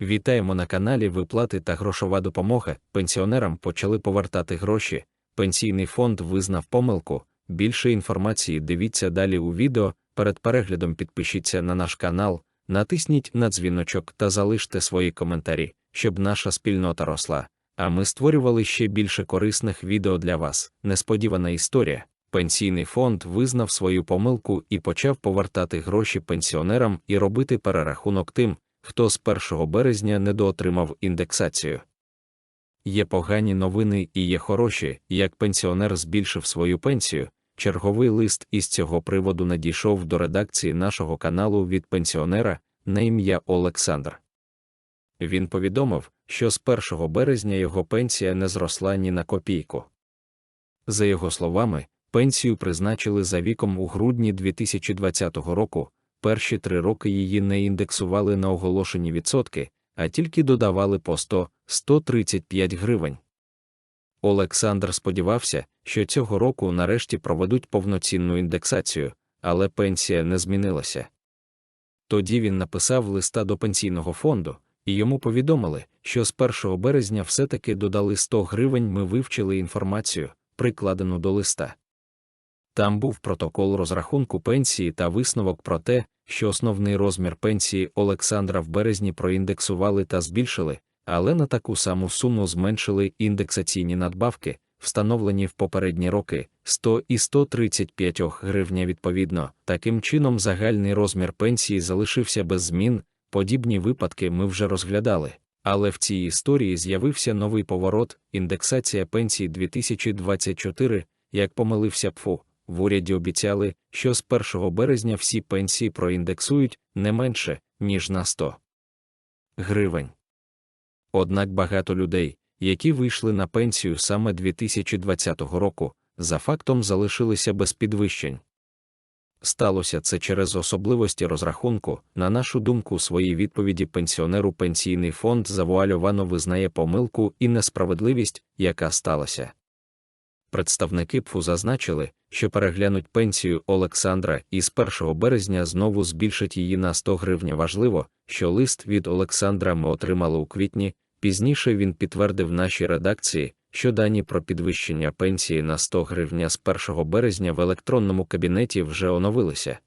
Вітаємо на каналі Виплати та грошова допомога. Пенсіонерам почали повертати гроші. Пенсійний фонд визнав помилку. Більше інформації дивіться далі у відео. Перед переглядом підпишіться на наш канал, натисніть на дзвіночок та залиште свої коментарі, щоб наша спільнота росла. А ми створювали ще більше корисних відео для вас. Несподівана історія. Пенсійний фонд визнав свою помилку і почав повертати гроші пенсіонерам і робити перерахунок тим, хто з 1 березня недоотримав індексацію. Є погані новини і є хороші, як пенсіонер збільшив свою пенсію. Черговий лист із цього приводу надійшов до редакції нашого каналу від пенсіонера на ім'я Олександр. Він повідомив, що з 1 березня його пенсія не зросла ні на копійку. За його словами, пенсію призначили за віком у грудні 2020 року, перші три роки її не індексували на оголошені відсотки, а тільки додавали по 100-135 гривень. Олександр сподівався, що цього року нарешті проведуть повноцінну індексацію, але пенсія не змінилася. Тоді він написав листа до пенсійного фонду, і йому повідомили, що з 1 березня все-таки додали 100 гривень. Ми вивчили інформацію, прикладену до листа. Там був протокол розрахунку пенсії та висновок про те, що основний розмір пенсії Олександра в березні проіндексували та збільшили, але на таку саму суму зменшили індексаційні надбавки, встановлені в попередні роки 100 і 135 гривня відповідно. Таким чином, загальний розмір пенсії залишився без змін. Подібні випадки ми вже розглядали. Але в цій історії з'явився новий поворот індексація пенсій 2024, як помилився ПФУ. В уряді обіцяли, що з 1 березня всі пенсії проіндексують не менше, ніж на 100 гривень. Однак багато людей, які вийшли на пенсію саме 2020 року, за фактом залишилися без підвищень. Сталося це через особливості розрахунку, на нашу думку, у своїй відповіді пенсіонеру пенсійний фонд завуальовано визнає помилку і несправедливість, яка сталася. Представники ПФУ зазначили, що переглянуть пенсію Олександра і з 1 березня знову збільшать її на 100 гривень. Важливо, що лист від Олександра ми отримали у квітні. Пізніше він підтвердив нашій редакції, що дані про підвищення пенсії на 100 гривня з 1 березня в електронному кабінеті вже оновилися.